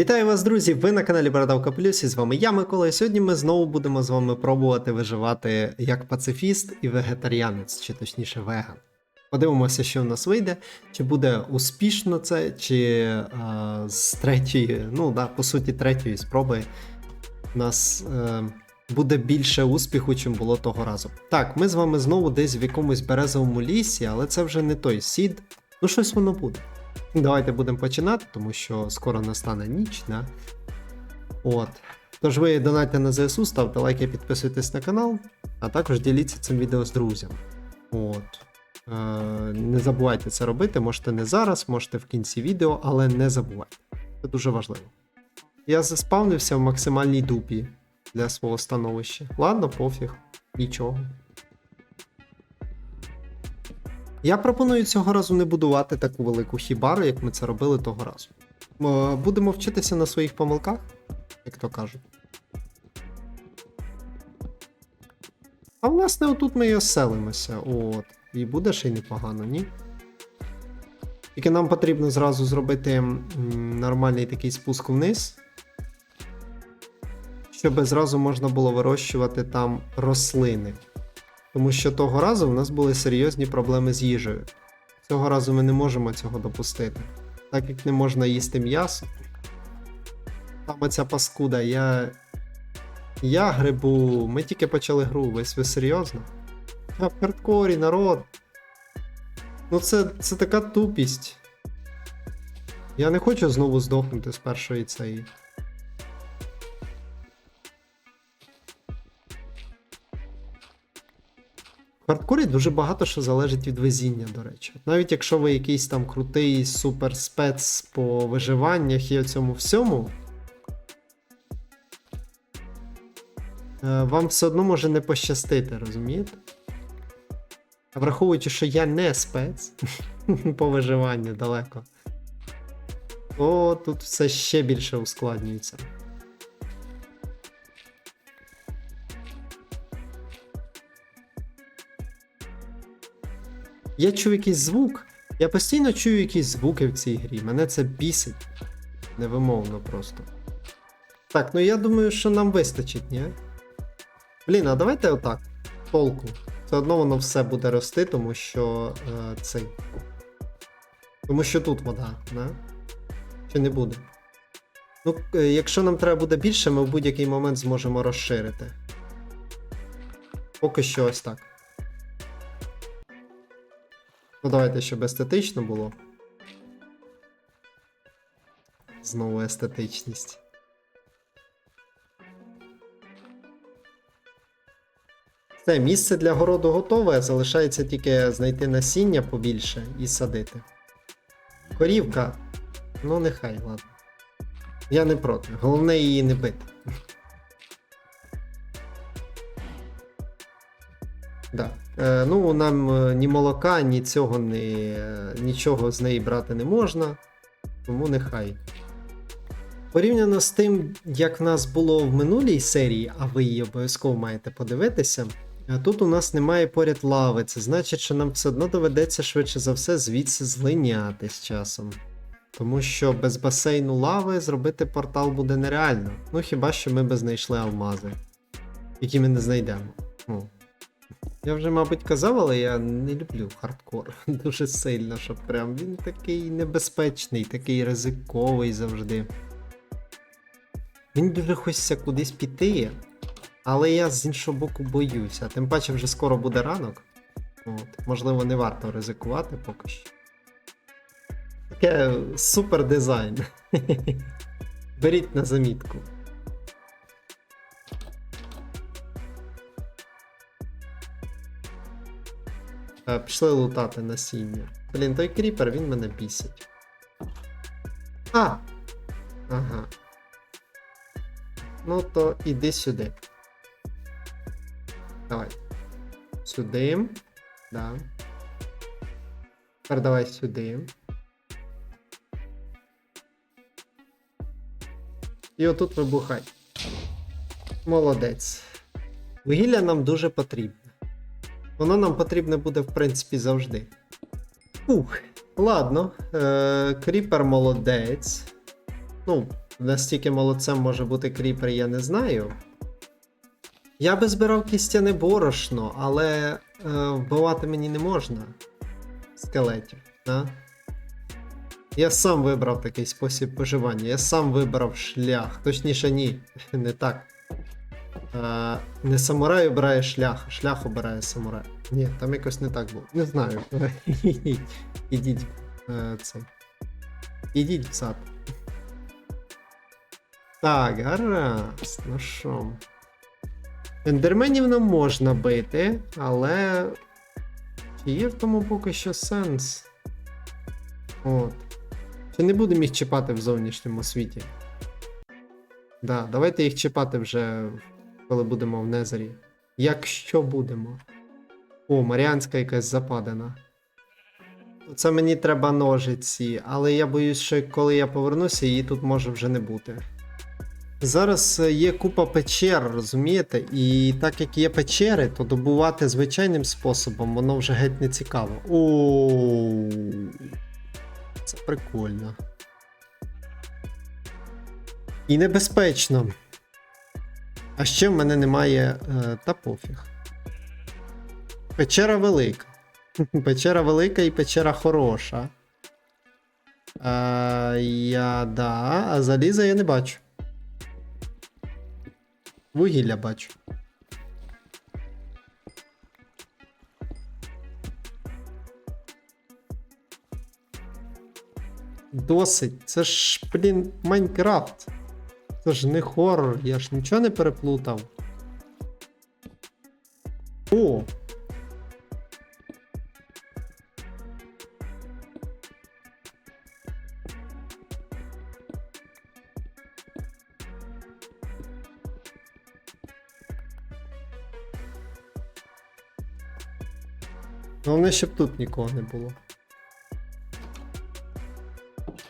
Вітаю вас, друзі! Ви на каналі Бородавка Плюс і з вами я, Микола. І сьогодні ми знову будемо з вами пробувати виживати як пацифіст і вегетаріанець, чи точніше веган. Подивимося, що в нас вийде, чи буде успішно це, чи а, з третьої, ну да, по суті, третьої спроби у нас е, буде більше успіху, чим було того разу. Так, ми з вами знову десь в якомусь березовому лісі, але це вже не той сід. Ну, щось воно буде. Давайте будемо починати, тому що скоро настане ніч, да? От. Тож ви донатьте на ЗСУ, ставте лайки, підписуйтесь на канал, а також діліться цим відео з друзями. От. Е, не забувайте це робити, можете не зараз, можете в кінці відео, але не забувайте. Це дуже важливо. Я заспавнився в максимальній дупі для свого становища. Ладно, пофіг, нічого. Я пропоную цього разу не будувати таку велику хібару, як ми це робили того разу. Е, Будемо вчитися на своїх помилках, як то кажуть. А власне, отут ми і оселимося. От. І буде ще й непогано, ні? Тільки нам потрібно зразу зробити нормальний такий спуск вниз. Щоб зразу можна було вирощувати там рослини. Тому що того разу в нас були серйозні проблеми з їжею. Цього разу ми не можемо цього допустити. Так як не можна їсти м'ясо. Саме ця паскуда, я. Я грибу. Ми тільки почали гру, весь ви серйозно? Я в хардкорі, народ. Ну це, це така тупість. Я не хочу знову здохнути з першої цієї. Хардкорі дуже багато що залежить від везіння, до речі. Навіть якщо ви якийсь там крутий супер спец по виживаннях і цьому всьому, е, вам все одно може не пощастити, розумієте? Враховуючи, що я не спец по виживанню далеко, то тут все ще більше ускладнюється. Я чую якийсь звук. Я постійно чую якісь звуки в цій грі. Мене це бісить. Невимовно просто. Так, ну я думаю, що нам вистачить, ні? Блін, а давайте отак. Толку. Все одно воно все буде рости, тому що е, цей. Тому що тут вода, да? Чи не буде? Ну, е, якщо нам треба буде більше, ми в будь-який момент зможемо розширити. Поки що ось так. Ну, давайте, щоб естетично було. Знову естетичність. Все, місце для городу готове, залишається тільки знайти насіння побільше і садити. Корівка. Ну, нехай, ладно. Я не проти. Головне її не бити. Да. Е, ну, нам е, ні молока, ні цього, ні, е, нічого з неї брати не можна, тому нехай. Порівняно з тим, як в нас було в минулій серії, а ви її обов'язково маєте подивитися, тут у нас немає поряд лави. Це значить, що нам все одно доведеться швидше за все звідси злиняти з часом. Тому що без басейну лави зробити портал буде нереально. Ну хіба що ми би знайшли алмази, які ми не знайдемо. Ну, я вже, мабуть, казав, але я не люблю хардкор дуже сильно, щоб прям він такий небезпечний, такий ризиковий завжди. Мені дуже хочеться кудись піти, але я з іншого боку боюся. Тим паче вже скоро буде ранок. От, можливо, не варто ризикувати поки що. Таке супер дизайн. Беріть на замітку. Пішли лутати насіння. Блін, той кріпер, він мене бісить. А! Ага. Ну то іди сюди. Давай. Сюди. Да. Тепер давай сюди. І отут вибухай. Молодець. Вугілля нам дуже потрібне. Воно нам потрібне буде, в принципі, завжди. Ух, ладно. Е, Кріпер молодець. Ну, настільки молодцем може бути кріпер, я не знаю. Я би збирав кістяне борошно, але е, вбивати мені не можна скелетів. Да? Я сам вибрав такий спосіб виживання. Я сам вибрав шлях. Точніше, ні, не так. Е, не самурай обирає шлях, а шлях обирає самурай. Ні, там якось не так було. Не знаю. Ідіть. Е, Ідіть в сад. Так, гаразд. Ну що. Ендерменів нам можна бити, але. Чи є в тому поки що сенс? От. Чи не будемо їх чіпати в зовнішньому світі? Да, давайте їх чіпати вже, коли будемо в Незері. Якщо будемо. О, Маріанська якась западена. Це мені треба ножиці, але я боюсь, що коли я повернуся, її тут може вже не бути. Зараз е, є купа печер, розумієте? І так як є печери, то добувати звичайним способом воно вже геть не цікаво. О, це прикольно. І небезпечно. А ще в мене немає. Е, та пофіг. Печера велика. Печера велика і печера хороша. А, я да, а заліза я не бачу. Вугілля бачу. Досить. Це ж, блін, Майнкрафт. Це ж не хоррор, я ж нічого не переплутав. О! Головне, щоб тут нікого не було.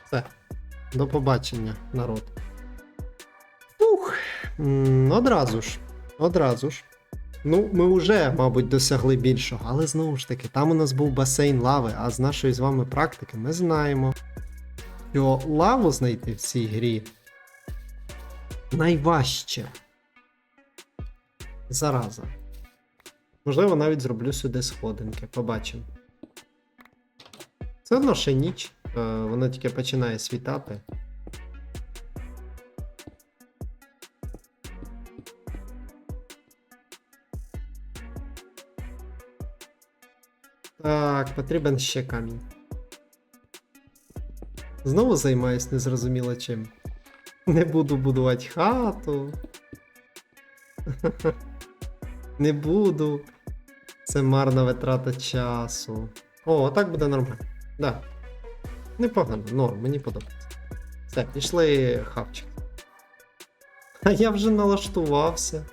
Все. До побачення, народ. Одразу ж. Одразу ж. Ну, ми вже, мабуть, досягли більшого, але знову ж таки, там у нас був басейн лави, а з нашої з вами практики ми знаємо, що лаву знайти в цій грі найважче. Зараза. Можливо, навіть зроблю сюди сходинки, побачимо. Це одно ще ніч, е, воно тільки починає світати. Так, потрібен ще камінь. Знову займаюсь незрозуміло чим. Не буду будувати хату. Не буду. Це марна витрата часу. О, так буде нормально. Да. Непогано, норм, мені подобається. Все, пішли хавчик. А я вже налаштувався.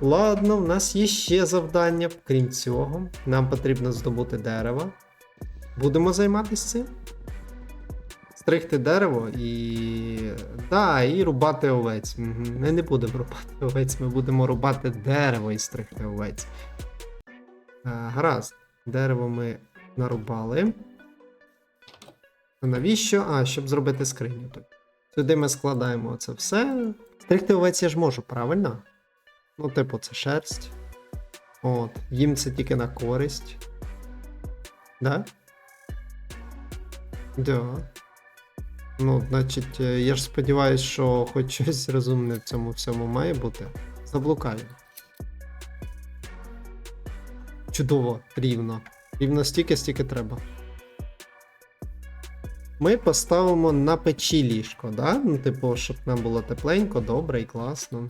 Ладно, в нас є ще завдання, крім цього. Нам потрібно здобути дерево. Будемо займатися цим. Стригти дерево і. Да, і рубати овець. Ми не будемо рубати овець, ми будемо рубати дерево і стригти овець. А, гаразд. Дерево ми нарубали. А навіщо? А, щоб зробити скриню. Сюди ми складаємо це все. Стригти овець я ж можу, правильно? Ну, типу, це шерсть. От, їм це тільки на користь. Да? Да. Ну, значить, е, я ж сподіваюся, що хоч щось розумне в цьому всьому має бути. Заблукаю. Чудово, рівно. Рівно стільки, стільки треба. Ми поставимо на печі ліжко, да? Ну, типу, щоб нам було тепленько, добре і класно.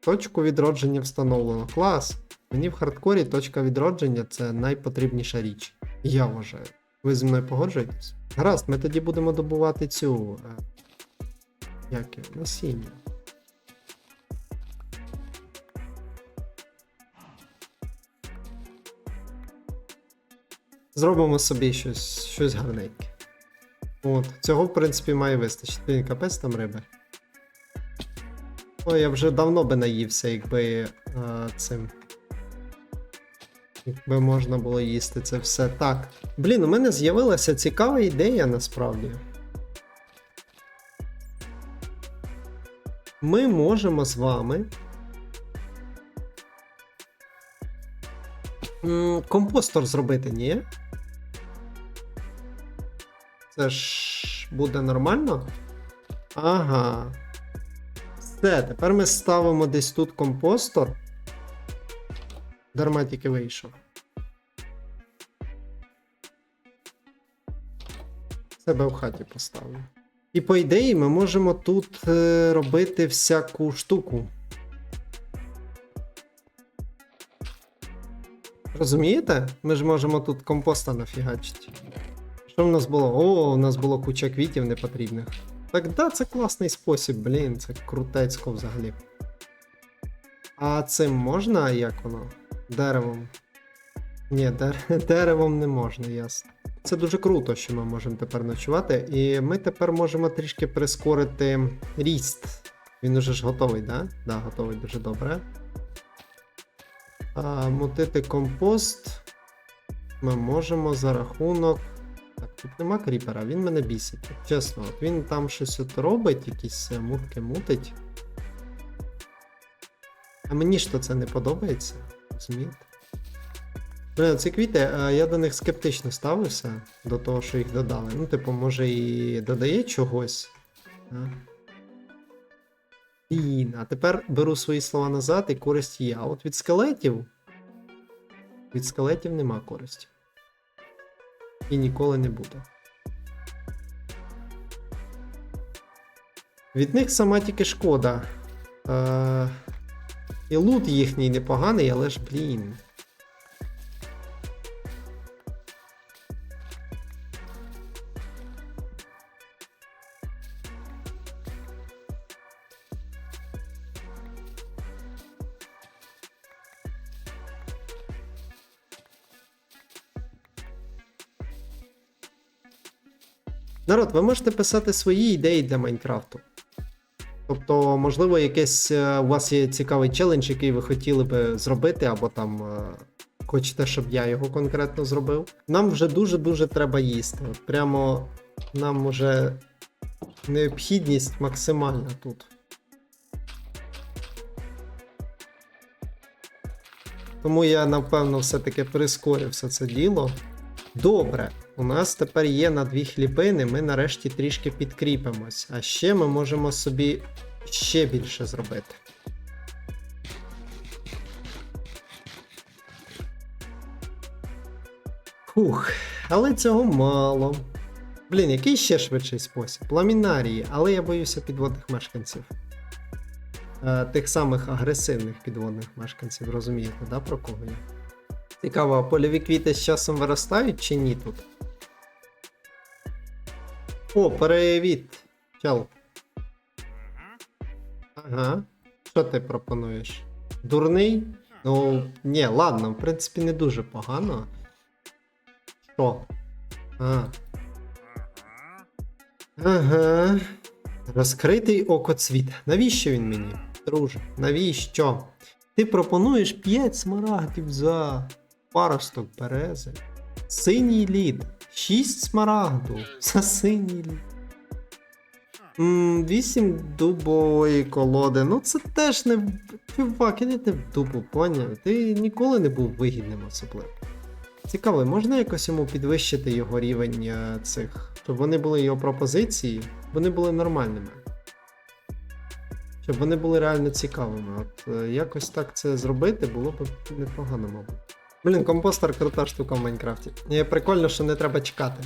Точку відродження встановлено. Клас! Мені в хардкорі точка відродження це найпотрібніша річ. Я вважаю. Ви зі мною погоджуєтесь? Гаразд, ми тоді будемо добувати цю. Е, як його? насіння. Зробимо собі щось, щось гарненьке. От, цього, в принципі, має вистачити. Він капець там риби. Ой, я вже давно би наївся, якби е, цим. Якби можна було їсти це все. Так. Блін, у мене з'явилася цікава ідея насправді. Ми можемо з вами. Компостор зробити, ні? Це ж буде нормально? Ага. Все, тепер ми ставимо десь тут компостор. Дарма тільки вийшов. Себе в хаті поставлю. І по ідеї ми можемо тут е, робити всяку штуку. Розумієте? Ми ж можемо тут компоста нафігачити. Що в нас було? О, у нас було куча квітів непотрібних. Так да, це класний спосіб, блін, це крутецько взагалі. А цим можна, як воно? Деревом. Ні, дер- деревом не можна, ясно. Це дуже круто, що ми можемо тепер ночувати. І ми тепер можемо трішки прискорити ріст. Він уже ж готовий, да? Да, готовий дуже добре. А, мутити компост ми можемо за рахунок. Тут нема кріпера, він мене бісить. Чесно, от він там щось от робить, якісь е, мутки мутить. А мені ж то це не подобається. Розумієте? Блин, ці квіти, е, я до них скептично ставився, до того, що їх додали. Ну, типу, може і додає чогось. А? А тепер беру свої слова назад і користь є. А от від скелетів. Від скелетів нема користі. І ніколи не буде. Від них сама тільки шкода. Е, і лут їхній непоганий, але ж, блін. Народ, ви можете писати свої ідеї для Майнкрафту. Тобто, можливо, якийсь е, у вас є цікавий челендж, який ви хотіли би зробити, або там е, хочете, щоб я його конкретно зробив. Нам вже дуже-дуже треба їсти. Прямо нам вже необхідність максимальна тут. Тому я, напевно, все-таки прискорив все це діло. Добре, у нас тепер є на дві хлібини, ми нарешті трішки підкріпимось. А ще ми можемо собі ще більше зробити. Фух, але цього мало. Блін, який ще швидший спосіб? Ламінарії, але я боюся підводних мешканців. Е, тих самих агресивних підводних мешканців, розумієте, да, про кого я? Цікаво, а польові квіти з часом виростають чи ні тут? О, привіт, чел. Ага. Що ти пропонуєш? Дурний? Ну, ні, ладно, в принципі, не дуже погано. Що? А. Ага. Розкритий окоцвіт. Навіщо він мені? Друже, навіщо? Ти пропонуєш 5 смарагдів за паросток берези. Синій лід. 6 смарагду за синій лід. 8 дубової колоди. Ну це теж не. Чувак, ідете в дупу, поняв? Ти ніколи не був вигідним особливо. Цікаво, можна якось йому підвищити його рівень е, цих, щоб вони були його пропозиції, вони були нормальними. Щоб вони були реально цікавими. От е, якось так це зробити було б непогано, мабуть. Блін, компостер крута штука в Майнкрафті. І прикольно, що не треба чекати.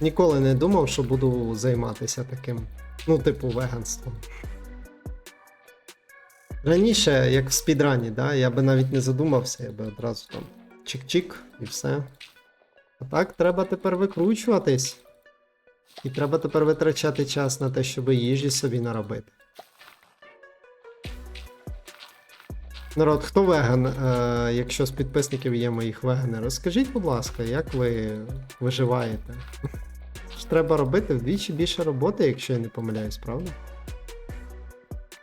Ніколи не думав, що буду займатися таким, ну, типу, веганством. Раніше, як в спідрані, да, я би навіть не задумався, я би одразу там чик-чик і все. А так, треба тепер викручуватись. І треба тепер витрачати час на те, щоб їжі собі наробити. Народ, хто веган, е, якщо з підписників є моїх вегани, розкажіть, будь ласка, як ви виживаєте? Ж треба робити вдвічі більше роботи, якщо я не помиляюсь, правда?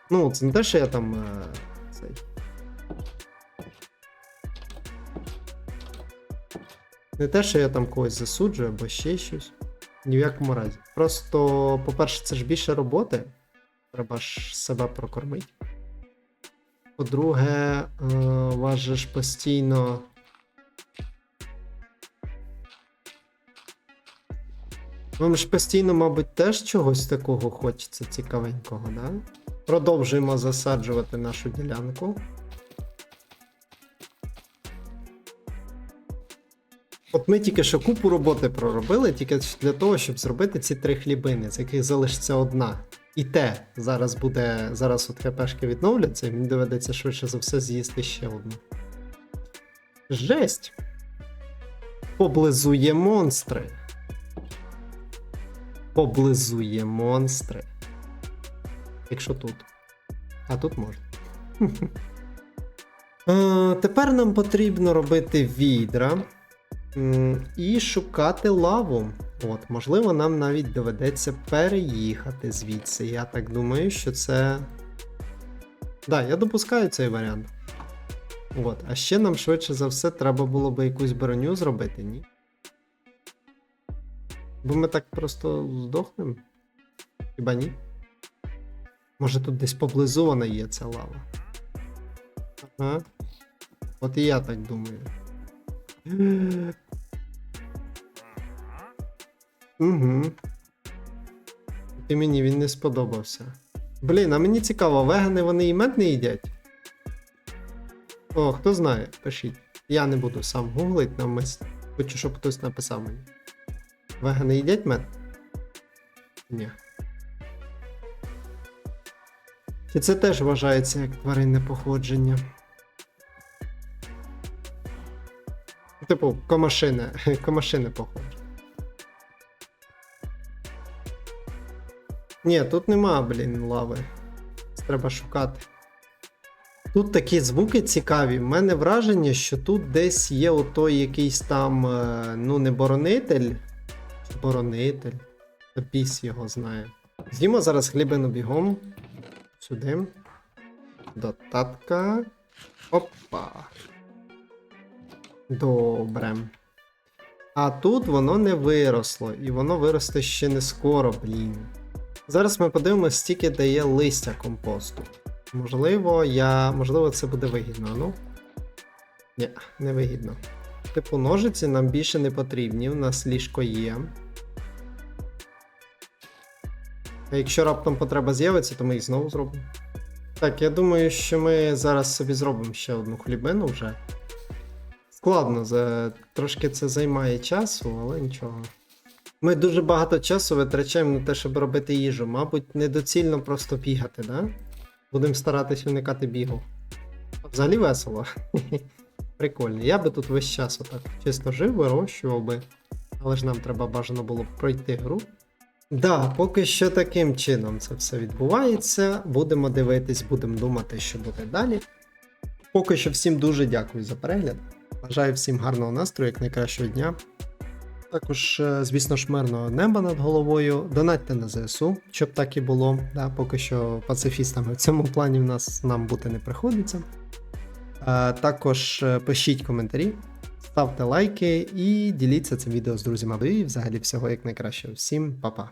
Ну, це не те, що я там. Е, цей. Не те, що я там когось засуджую або ще щось. Ні в якому разі. Просто, по-перше, це ж більше роботи. Треба ж себе прокормити. По-друге, е, ж постійно. Вам ж постійно, мабуть, теж чогось такого хочеться цікавенького, да? Продовжуємо засаджувати нашу ділянку. От ми тільки що купу роботи проробили, тільки для того, щоб зробити ці три хлібини, з яких залишиться одна. І те зараз буде. Зараз от хпшки відновляться, і мені доведеться швидше за все з'їсти ще одну. Жесть! Поблизу є монстри. Поблизу є монстри. Якщо тут. А тут можна. Е, Тепер нам потрібно робити відра. І шукати лаву. От, можливо, нам навіть доведеться переїхати звідси. Я так думаю, що це. Да, я допускаю цей варіант. От, а ще нам швидше за все треба було би якусь броню зробити, ні? Бо ми так просто здохнемо. Хіба ні? Може тут десь поблизу вона є ця лава. Ага. От і я так думаю. Угу. Ти мені він не сподобався. Блін, а мені цікаво, вегани вони і мед не їдять? О, хто знає, пишіть. Я не буду сам гуглить навмисно. Хочу, щоб хтось написав мені. Вегани їдять мед? Ні. Чи це теж вважається як тваринне походження? Типу, комашине, комашине походження. Ні, тут нема, блін, лави. Треба шукати. Тут такі звуки цікаві. У мене враження, що тут десь є отой якийсь там, е, ну, не боронитель. Боронитель. Біс його знає. З'їмо зараз хлібину бігом. Сюди. До татка. Опа. Добре. А тут воно не виросло, і воно виросте ще не скоро, блін. Зараз ми подивимося, скільки дає листя компосту. Можливо, я. Можливо, це буде вигідно, ну. Ні, не вигідно. Типу, ножиці нам більше не потрібні, у нас ліжко є. А якщо раптом потреба з'явиться, то ми їх знову зробимо. Так, я думаю, що ми зараз собі зробимо ще одну хлібину вже. Складно, за... трошки це займає часу, але нічого. Ми дуже багато часу витрачаємо на те, щоб робити їжу. Мабуть, недоцільно просто бігати, да? Будемо старатись уникати бігу. Взагалі весело. Прикольно. Я би тут весь час отак чисто жив, вирощував би. Але ж нам треба бажано було пройти гру. Да, поки що таким чином це все відбувається. Будемо дивитись, будемо думати, що буде далі. Поки що всім дуже дякую за перегляд. Бажаю всім гарного настрою, як найкращого дня. Також, е, звісно ж, неба над головою. Донатьте на ЗСУ, щоб так і було. Да, поки що пацифістами в цьому плані в нас нам бути не приходиться. Е, Також е, пишіть коментарі, ставте лайки і діліться цим відео з друзями. І взагалі всього як найкраще. Всім па-па.